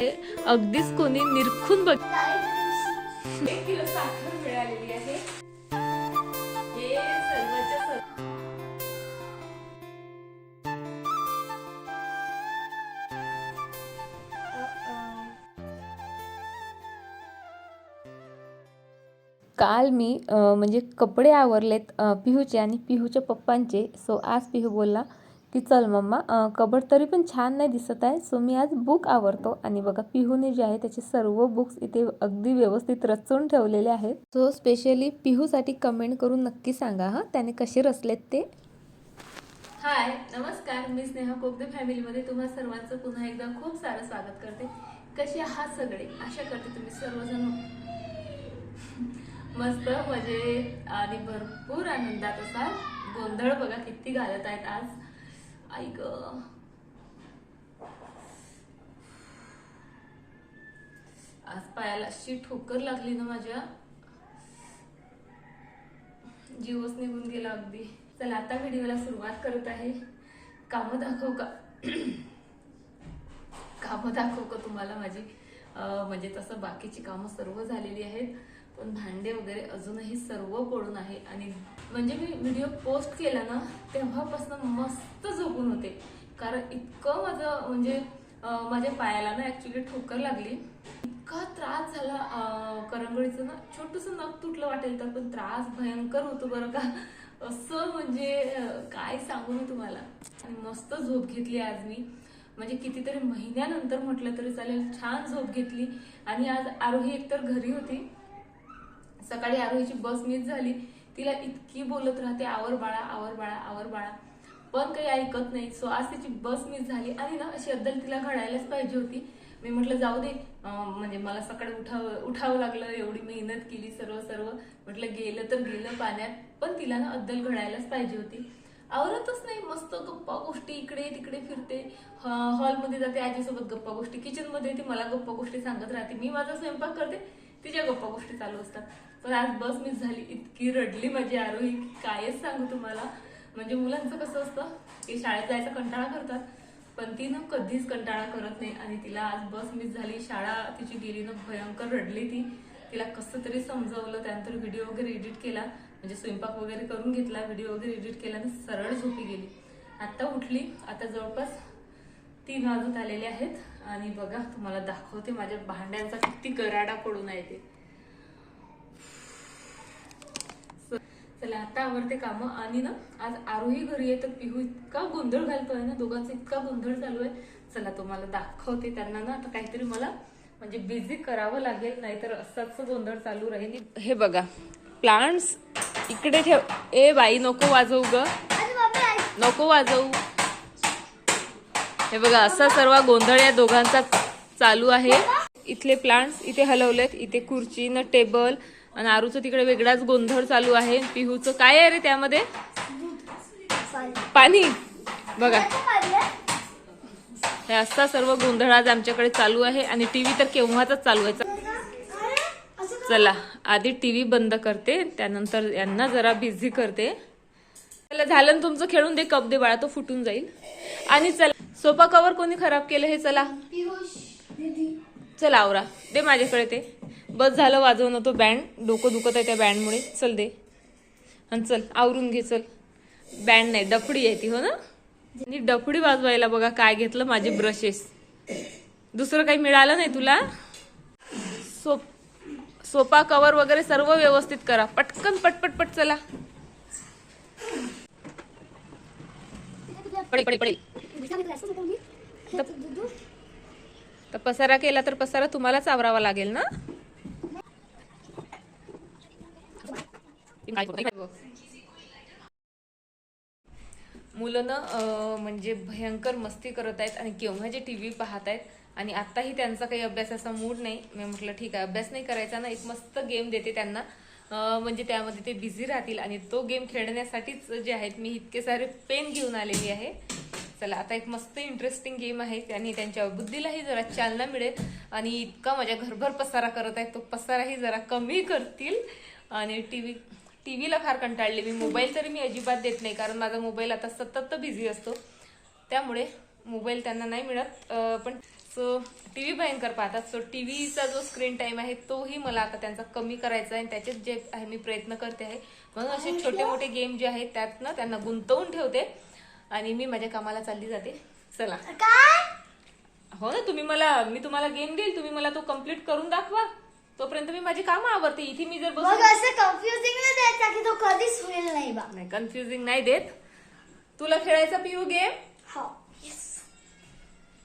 अगदीच कोणी निरखून बघ एक किलो साखर मिळालेली आहे. हे सर्वच्या सर्व काल मी म्हणजे कपडे आवरलेत पिहूचे आणि पिहूच्या पप्पांचे. सो आज पिहू बोलला की चल मम्मा कबड तरी पण छान नाही दिसत आहे सो मी आज बुक आवरतो. आणि बघा पिहूने जे आहे त्याचे सर्व बुक्स इथे अगदी व्यवस्थित रचून ठेवलेले आहेत. सो स्पेशली पिहूसाठी कमेंट करून नक्की सांगा हां? त्याने कसे रचलेत ते? हाय नमस्कार. मी स्नेहा कोकदे फॅमिलीमध्ये तुम्हा सर्वांचं पुन्हा एकदा खूप सारं स्वागत करते. कसे आहात सगळे? आशा करते तुम्ही सर्वजण मस्त मजेत आणि भरपूर आनंदात असाल. गोंधळ बघा किती घालत आहेत आज. ऐक आज पायाला अशी ठोकर लागली ना माझ्या. जीवच निघून गेला अगदी. चला आता व्हिडिओला सुरुवात करत आहे. कामं दाखव का? कामं दाखव का तुम्हाला माझी? म्हणजे तसं बाकीची कामं सर्व झालेली आहेत. पण भांडे वगैरे अजूनही सर्व पडून आहे. आणि म्हणजे मी व्हिडिओ पोस्ट केला ना तेव्हापासून मस्त झोपून होते. कारण इतकं माझं म्हणजे माझ्या पायाला ना ऍक्च्युली ठोकर लागली. इतका त्रास झाला करंगळीचं ना. छोटंसं नख तुटलं वाटेल तर पण त्रास भयंकर होतो बरं का. असं म्हणजे काय सांगू मी तुम्हाला. आणि मस्त झोप घेतली आज मी. म्हणजे कितीतरी महिन्यानंतर म्हटलं तरी चालेल छान झोप घेतली. आणि आज आरोही एकतर घरी होती. सकाळी आरोहीची बस मिस झाली. तिला इतकी बोलत राहते आवर बाळा आवर बाळा आवर बाळा. पण काही ऐकत नाही. सो आज तिची बस मिस झाली आणि ना अशी अद्दल तिला घडायलाच पाहिजे होती. मी म्हटलं जाऊ दे. म्हणजे मला सकाळी उठावं उठावं लागलं एवढी मेहनत केली सर्व सर्व. म्हटलं गेलं तर गेलं पाण्यात. पण तिला ना अद्दल घडायलाच पाहिजे होती. आवरतच नाही. मस्त गप्पा गोष्टी इकडे तिकडे फिरते. हॉलमध्ये जाते आजीसोबत गप्पा गोष्टी. किचनमध्ये ती मला गप्पा गोष्टी सांगत राहते. मी माझा स्वयंपाक करते. तिच्या गप्पा गोष्टी चालू असतात. पण आज बस मिस झाली. इतकी रडली माझी आरोही की कायच सांगू तुम्हाला. म्हणजे मुलांचं कसं असतं की शाळेत जायचा कंटाळा करतात पण ती ना कधीच कंटाळा करत नाही. आणि तिला आज बस मिस झाली. शाळा तिची गेली ना भयंकर रडली ती. तिला कसं तरी समजवलं. त्यानंतर व्हिडिओ वगैरे एडिट केला. म्हणजे स्वयंपाक वगैरे करून घेतला. व्हिडिओ वगैरे एडिट केला आणि सरळ झोपी गेली. आत्ता उठली. आता जवळपास तीन वाजत आलेले आहेत. आणि बघा तुम्हाला दाखवते माझ्या भांड्यांचा किती गराडा पडून आहे ते. चला आता आवडते कामं. आणि ना आज आरोही घरी आहे तर पिहू इतका गोंधळ घालतोय ना दोघांचा इतका गोंधळ चालू आहे. चला तुम्हाला दाखवते त्यांना ना आता काहीतरी मला म्हणजे बिझी करावं लागेल नाहीतर असाच गोंधळ चालू राहील. हे बघा प्लांट्स इकडे ठेव. ए बाई नको वाजवू ग. नको वाजवू. हे बघा असा सर्व गोंधळ या दोघांचा चालू आहे. इथले प्लांट्स इथे हलवलेत इथे खुर्ची न टेबल आणि आरूचं तिकडे वेगळाच गोंधळ चालू आहे. पिहूचं काय आहे रे त्यामध्ये? पाणी. बघा. हे असा सर्व गोंधळ आज आमच्याकडे चालू आहे आणि टीव्ही तर केव्हाच चालू आहे. चला आधी टीव्ही बंद करते त्यानंतर यांना जरा बिझी करते. चला झालं तुमचं? खेळून दे कप दे बाळा तो फुटून जाईल. आणि चला. सोफा कवर कोणी खराब केलं हे चला. चला आवरा. दे माझ्याकडे ते. बस झालं वाजवणं तो बँड. डोकं दुखत आहे त्या बँडमुळे. चल दे. आणि चल आवरून घे चल. बँड नाही डफडी आहे ती हो ना? आणि डफडी वाजवायला बघा काय घेतलं माझे ब्रशेस. दुसरं काही मिळालं नाही तुला? सोप सोफा कवर वगैरे सर्व व्यवस्थित करा. पटकन पटपट पट चला. पडेल पडेल पडेल. तर पसारा केला तर पसारा तुम्हालाच आवरावा लागेल ना? मुलं म्हणजे भयंकर मस्ती करत आहेत आणि केव्हाचे टी व्ही पाहत आहेत आणि आताही त्यांचा काही अभ्यासाचा मूड नाही. मी म्हटलं ठीक आहे अभ्यास नाही करायचा ना एक मस्त गेम देते त्यांना. म्हणजे त्यामध्ये ते बिझी राहतील आणि तो गेम खेळण्यासाठीच जे आहेत मी इतके सारे पेन घेऊन आलेली आहे. चला आता एक मस्त इंटरेस्टिंग गेम आहे आणि त्यांच्या बुद्धीलाही जरा चालना मिळेल. आणि इतका माझ्या घरभर पसारा करत आहेत तो पसाराही जरा कमी करतील. आणि टी व्ही टी व्हीला फार कंटाळले मी. मोबाईल तरी मी अजिबात देत नाही कारण माझा मोबाईल आता सतत बिझी असतो. त्यामुळे मोबाईल त्यांना नाही मिळत. पण सो टी व्ही भयंकर पाहतात. सो टी व्हीचा जो स्क्रीन टाइम आहे तोही मला आता त्यांचा कमी करायचा आहे. आणि त्याचेच जे आहे मी प्रयत्न करते आहे. म्हणून असे छोटे मोठे गेम जे आहेत त्यात ना त्यांना गुंतवून ठेवते. आणि मी माझ्या कामाला चालली जाते. चला. हो ना तुम्ही मला मी तुम्हाला गेम देईल तुम्ही मला तो कंप्लीट करून दाखवा. तोपर्यंत मी माझी कामं आवडते इथे मी जर बसून असं कन्फ्युजिंग नाही द्यायचा की तो कधीच होईल नाही बा. नाही कन्फ्युजिंग नाही देत. तुला खेळायचा पिऊ गेम हो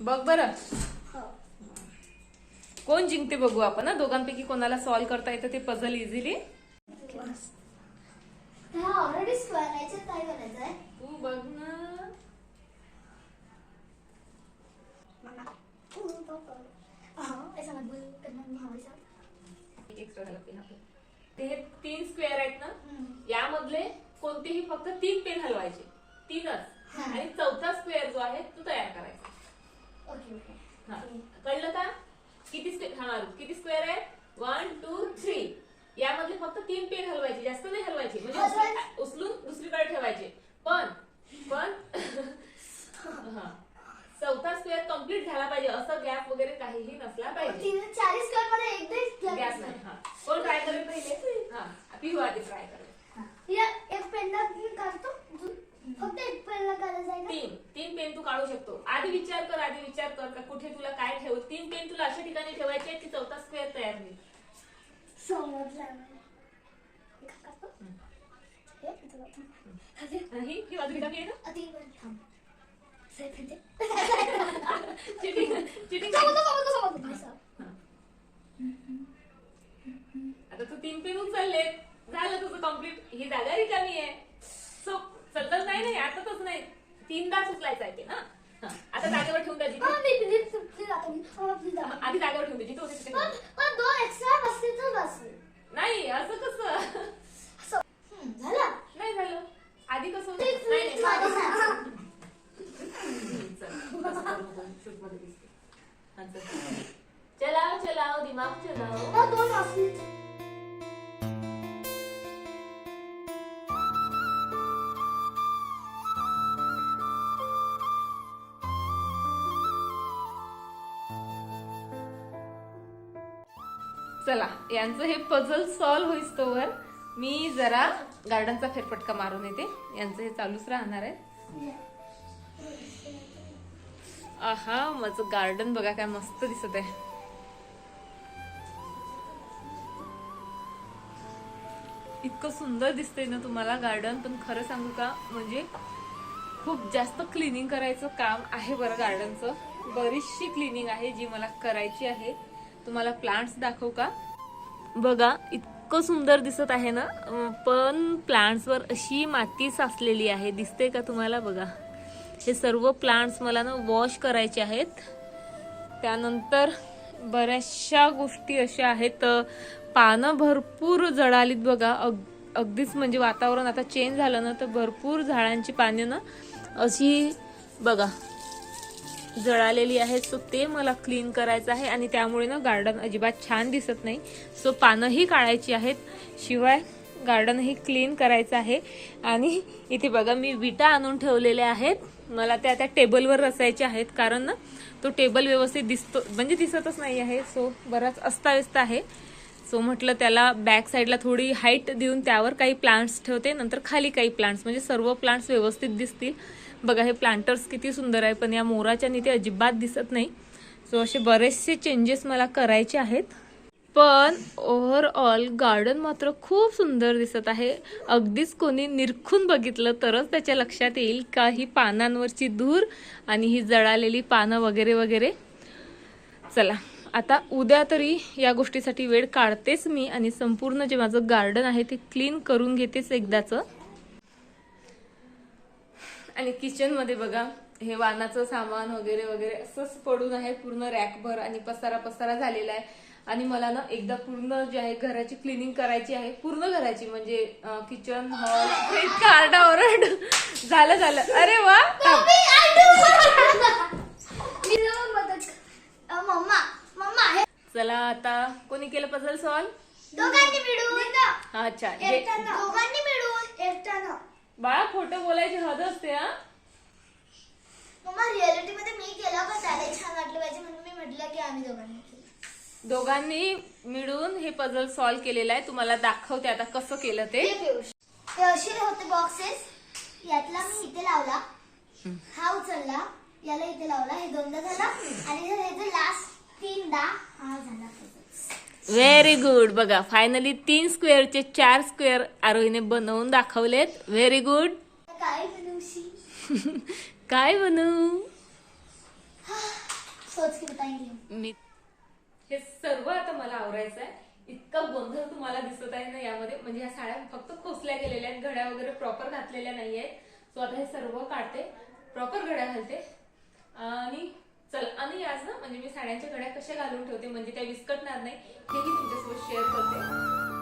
बघ बरं. हो. कोण जिंकते बघू आपण ना दोघांपैकी कोणाला सॉल्व्ह करता येतं ते पझल इझिली तू बघ ना ऐसा मत बोल करना नहीं हमारे साथ पेन. ते हे तीन स्क्वेअर आहेत ना. यामधले कोणतेही फक्त तीन पेन हलवायचे. तीनच. आणि चौथा स्क्वेअर जो आहे तो तयार करायचा. Okay okay. कळलं का? किती स्क्वेअर हा किती स्क्वेअर आहे वन टू थ्री यामधले फक्त तीन पेन हलवायचे. जास्त नाही हलवायचे. म्हणजे उचलून दुसरीकडे ठेवायचे. पण पण हा. चौथा स्क्वेअर कंप्लीट झाला पाहिजे. असं गॅप वगैरे काहीही नसला पाहिजे. तीन स्क्वेअरमध्ये एकदा गॅप नाही हा. कोण ट्राय करेल पहिले? हा. पिहू आधी ट्राय करेल. या एक पेनला काढतो. फक्त एक पेनला काढायचं आहे ना तीन. तीन पेन तू काढू शकतो. आधी विचार कर आधी विचार कर का कुठे तुला काय ठेवू? तीन पेन तुला अशा ठिकाणी ठेवायचे आहेत की चौथा स्क्वेअर तयार होईल. समजलं नाही. हे, इथं काढतो. अरे, आणि बाजू रिकामी आहे ना? अति वर थांब. Cheating cheating. आता तू तीन पेन उचलले झालं तुझं कंप्लीट ही जागा रिकामी आहे सो चलतच नाही नाही आताच नाही तीनदा उचलायचं आहे ते ना. आता जागेवर ठेवून द्या जिथे आता आता. आधी जागेवर ठेवून दे जिथे होते तिथे दोन एक्स्ट्रा तर नाही असं कसं झालं नाही झालं आधी कसं होतं? चलाओ चलाओ दिमाग चलाओ। दोन असतील चला यांचं हे पझल सॉल्व्ह होईस तोवर. मी जरा गार्डनचा फेरफटका मारून येते. यांचं हे चालूच राहणार आहे. आहा माझं गार्डन बघा काय मस्त दिसत आहे. इतकं सुंदर दिसतंय ना तुम्हाला गार्डन पण खरं सांगू का म्हणजे खूप जास्त क्लिनिंग करायचं काम आहे बरं गार्डनचं बरीचशी क्लिनिंग आहे जी मला करायची आहे. तुम्हाला प्लांट्स दाखवू का? बघा इतकं सुंदर दिसत आहे ना पण प्लांट्सवर अशी माती साचलेली आहे. दिसते का तुम्हाला? बघा. हे सर्व प्लांट्स मला ना वॉश करायचे आहेत. त्यानंतर बऱ्याचशा गोष्टी अशा आहेत पानं भरपूर जळालीत बघा. अग अगदीच म्हणजे वातावरण आता चेंज झालं ना तर भरपूर झाडांची पाने ना अशी बघा जळालेली आहेत. सो ते मला क्लीन करायचं आहे आणि त्यामुळे ना गार्डन अजिबात छान दिसत नाही. सो पानंही काढायची आहेत. शिवाय गार्डनही क्लीन करायचं आहे. आणि इथे बघा मी विटा आणून ठेवलेल्या आहेत. मला त्या त्या टेबलवर रचायचे आहेत. कारण ना तो टेबल व्यवस्थित दिसतो म्हणजे दिसतच नाही आहे. सो बराच अस्ताव्यस्त आहे. सो म्हटलं त्याला बॅक साईडला थोडी हाईट देऊन त्यावर काही प्लांट्स ठेवते. नंतर खाली काही प्लांट्स म्हणजे सर्व प्लांट्स व्यवस्थित दिसतील. बघा हे प्लांटर्स किती सुंदर आहे. पण या मोराच्या नीती अजिबात दिसत नाही. सो असे बरेचसे चेंजेस मला करायचे आहेत. पण ओव्हरऑल गार्डन मात्र खूप सुंदर दिसत आहे. अगदीच कोणी निरखून बघितलं तरच त्याच्या लक्षात येईल का ही पानांवरची धूर आणि ही जळालेली पानं वगैरे वगैरे. चला आता उद्या तरी या गोष्टीसाठी वेळ काढतेच मी आणि संपूर्ण जे माझं गार्डन आहे ते क्लीन करून घेतेच एकदाचं. आणि किचनमध्ये बघा हे वानाचं सामान वगैरे वगैरे असंच पडून आहे पूर्ण रॅकभर आणि पसारा पसारा झालेला आहे. आणि मला ना एकदा पूर्ण जे आहे घराची क्लिनिंग करायची आहे पूर्ण घराची म्हणजे किचन हॉल इतका आरडाओरड झालं झालं. अरे वा. चला आता कोणी केलं पझल सॉल्व अच्छा हे बाळा खोटं बोलायची हद असते हा? मम्मा रिअलिटी मध्ये मी केलं पण त्याला छान वाटलं पाहिजे म्हणून मी म्हटलं की आम्ही दोघांनी केलं. दोघांनी मिळून हे पझल सॉल्व्ह केलेलं आहे. तुम्हाला दाखवते आता कसं केलं ते. असे होते बॉक्सेस यातला मी इथे लावला. हा उचलला याला इथे लावला. हे दोनदा झाला. आणि हे लास्ट तीनदा हा झाला. व्हेरी गुड बघा फायनली तीन स्क्वेअरचे चार स्क्वेअर आरोहीने बनवून दाखवलेत. व्हेरी गुड काय बनवशी काय बनवू? मी हे सर्व आता मला आवरायचं आहे. इतका गोंधळ तुम्हाला दिसत आहे ना यामध्ये. म्हणजे ह्या साड्या फक्त खोसल्या गेलेल्या आहेत. घड्या वगैरे प्रॉपर घातलेल्या नाही आहेत सो आता हे सर्व काढते. प्रॉपर घड्या घालते. आणि चल आणि आज ना म्हणजे मी साड्यांच्या घड्या कशा घालून ठेवते म्हणजे त्या विस्कटणार नाही हेही तुमच्यासोबत शेअर करते.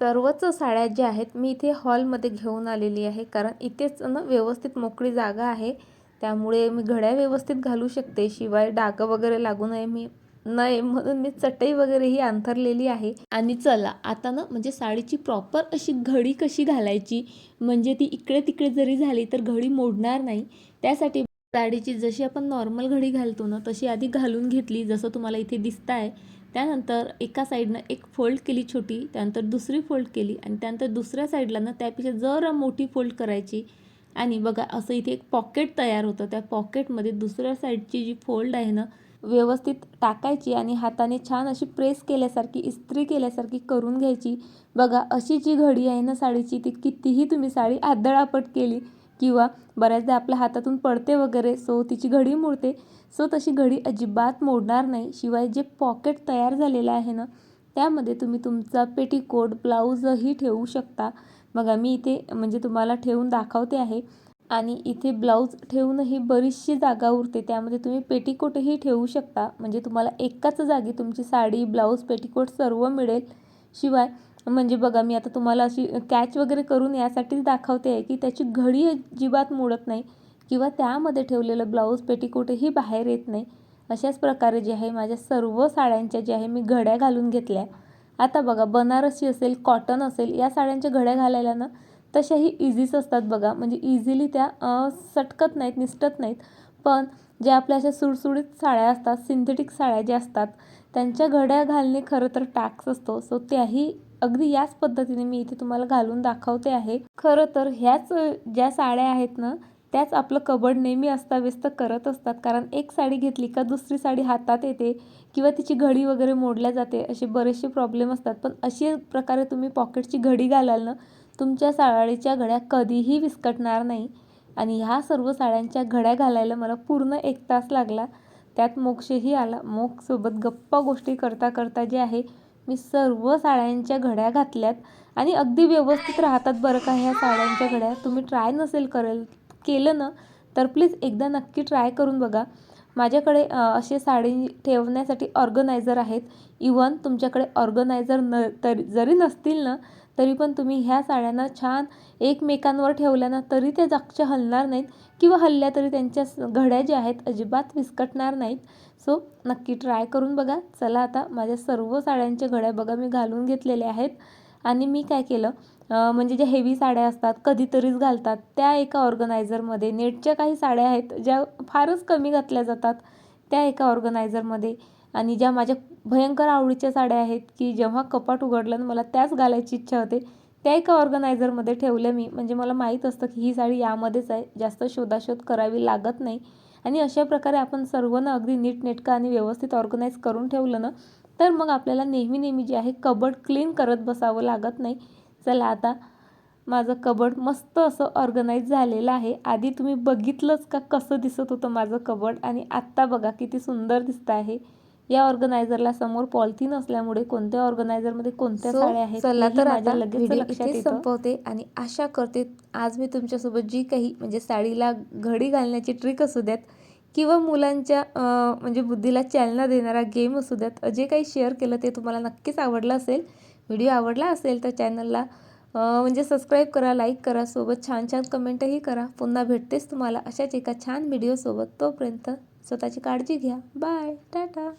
सर्वच साड्या ज्या आहेत मी इथे हॉलमध्ये घेऊन आलेली आहे. कारण इथेच ना व्यवस्थित मोकळी जागा आहे. त्यामुळे मी घड्या व्यवस्थित घालू शकते. शिवाय डाग वगैरे लागू नये मी नये म्हणून मी चटई वगैरे ही अंथरलेली आहे. आणि चला आता ना म्हणजे साडीची प्रॉपर अशी घडी कशी घालायची? म्हणजे ती इकडे तिकडे जरी झाली तर घडी मोडणार नाही. त्यासाठी साडीची जशी आपण नॉर्मल घडी घालतो ना तशी आधी घालून घेतली जसं तुम्हाला इथे दिसत आहे त्यानंतर एका साईडनं एक फोल्ड केली छोटी त्यानंतर दुसरी फोल्ड केली आणि त्यानंतर दुसऱ्या साईडला ना त्यापेक्षा जरा मोठी फोल्ड करायची. आणि बघा असं इथे एक पॉकेट तयार होतं. त्या पॉकेटमध्ये दुसऱ्या साईडची जी फोल्ड आहे ना व्यवस्थित टाकायची आणि हाताने छान अशी प्रेस केल्यासारखी इस्त्री केल्यासारखी करून घ्यायची. बघा अशी जी घडी आहे ना साडीची ती कितीही तुम्ही साडी आदळापट केली किंवा बऱ्याचदा आपल्या हातातून पडते वगैरे सो तिची घडी मोडते सो तशी घडी अजिबात मोडणार नाही. शिवाय जे पॉकेट तयार झालेलं आहे ना त्यामध्ये तुम्ही तुमचा पेटीकोट ब्लाऊजही ठेवू शकता. बघा मी इथे म्हणजे तुम्हाला ठेवून दाखवते आहे. आणि इथे ब्लाऊज ठेवूनही बरीचशी जागा उरते. त्यामध्ये तुम्ही पेटीकोटही ठेवू शकता. म्हणजे तुम्हाला एकाच जागी तुमची साडी ब्लाऊज पेटीकोट सर्व मिळेल. शिवाय म्हणजे बघा मी आता तुम्हाला अशी कॅच वगैरे करून यासाठीच दाखवते आहे की त्याची घडी अजिबात मोडत नाही. किंवा त्यामध्ये ठेवलेलं ब्लाऊज पेटीकोटही बाहेर येत नाही. अशाच प्रकारे जे आहे माझ्या सर्व साड्यांच्या जे आहे मी घड्या घालून घेतल्या. आता बघा बनारसी असेल कॉटन असेल या साड्यांच्या घड्या घालायला ना तशाही इझीच असतात बघा. म्हणजे इझिली त्या सटकत नाहीत निसटत नाहीत. पण ज्या आपल्या अशा सुडसुडीत साड्या असतात सिंथेटिक साड्या ज्या असतात त्यांच्या घड्या घालणे खरं तर टॅक्स असतो. सो त्याही अगदी याच पद्धतीने मी इथे तुम्हाला घालून दाखवते आहे. खरं तर ह्याच ज्या साड्या आहेत ना त्याच आपलं कबड नेहमी अस्ताव्यस्त करत असतात. कारण एक साडी घेतली का दुसरी साडी हातात येते किंवा तिची घडी वगैरे मोडल्या जाते असे बरेचसे प्रॉब्लेम असतात. पण अशी प्रकारे तुम्ही पॉकेटची घडी घालाल ना तुमच्या साडीच्या घड्या कधीही विस्कटणार नाही. आणि ह्या सर्व साड्यांच्या घड्या घालायला मला पूर्ण एक तास लागला. त्यात मोक्षही आला. मोक्षसोबत गप्पा गोष्टी करता करता जे आहे मी सर्व साड्यांच्या घड्या घातल्यात. आणि अगदी व्यवस्थित राहतात बरं का ह्या साड्यांच्या घड्या. तुम्ही ट्राय नसेल करेल केलं ना तर प्लीज एकदा नक्की ट्राय करून बघा. माझ्याकडे असे साडी ठेवण्यासाठी ऑर्गनायझर आहेत. इवन तुमच्याकडे ऑर्गनायझर न तरी जरी नसतील ना तरी पण तुम्ही ह्या साड्यांना छान एकमेकांवर ठेवल्या ना तरी त्या जागच्या हलणार नाहीत किंवा हल्ल्या तरी त्यांच्या घड्या ज्या आहेत अजिबात विस्कटणार नाहीत. सो नक्की ट्राय करून बघा. चला आता माझ्या सर्व साड्यांच्या घड्या बघा मी घालून घेतलेल्या आहेत. आणि मी काय केलं म्हणजे ज्या हेवी साड्या असतात कधीतरीच घालतात त्या एका ऑर्गनायझरमध्ये नेटच्या काही साड्या आहेत ज्या फारच कमी घातल्या जातात त्या एका ऑर्गनायझरमध्ये आणि ज्या माझ्या भयंकर आवडीच्या साड्या आहेत की जेव्हा कपाट उघडलं आणि मला त्याच घालायची इच्छा होते त्या एका ऑर्गनायझरमध्ये ठेवल्या मी. म्हणजे मला माहीत असतं की ही साडी यामध्येच आहे जास्त शोधाशोध करावी लागत नाही. आणि अशा प्रकारे आपण सर्व ना अगदी नीटनेटकं आणि व्यवस्थित ऑर्गनाईज करून ठेवलं ना तर मग आपल्याला नेहमी नेहमी जे आहे कबड क्लीन करत बसावं लागत नाही. चला आता माझं कबड मस्त असं ऑर्गनाईज झालेलं आहे. आधी तुम्ही बघितलंच का कसं दिसत होतं माझं कबड? आणि आत्ता बघा किती सुंदर दिसतं आहे. या ऑर्गनायझरला समोर पॉलिथिन असल्यामुळे कोणत्या ऑर्गनायझरमध्ये कोणत्या साड्या आहेत चला तर माझ्या आता लगेच संपवते आणि आशा करते आज मी तुमच्यासोबत जी काही म्हणजे साडीला घडी घालण्याची ट्रिक असू द्यात किंवा मुलांच्या म्हणजे बुद्धीला चालना देणारा गेम असू द्यात जे काही शेअर केलं ते तुम्हाला नक्कीच आवडलं असेल. व्हिडिओ आवडला असेल तर चॅनलला म्हणजे सबस्क्राईब करा लाईक करा सोबत छान छान कमेंटही करा. पुन्हा भेटतेच तुम्हाला अशाच एका छान व्हिडिओसोबत तोपर्यंत स्वतःची काळजी घ्या. बाय टाटा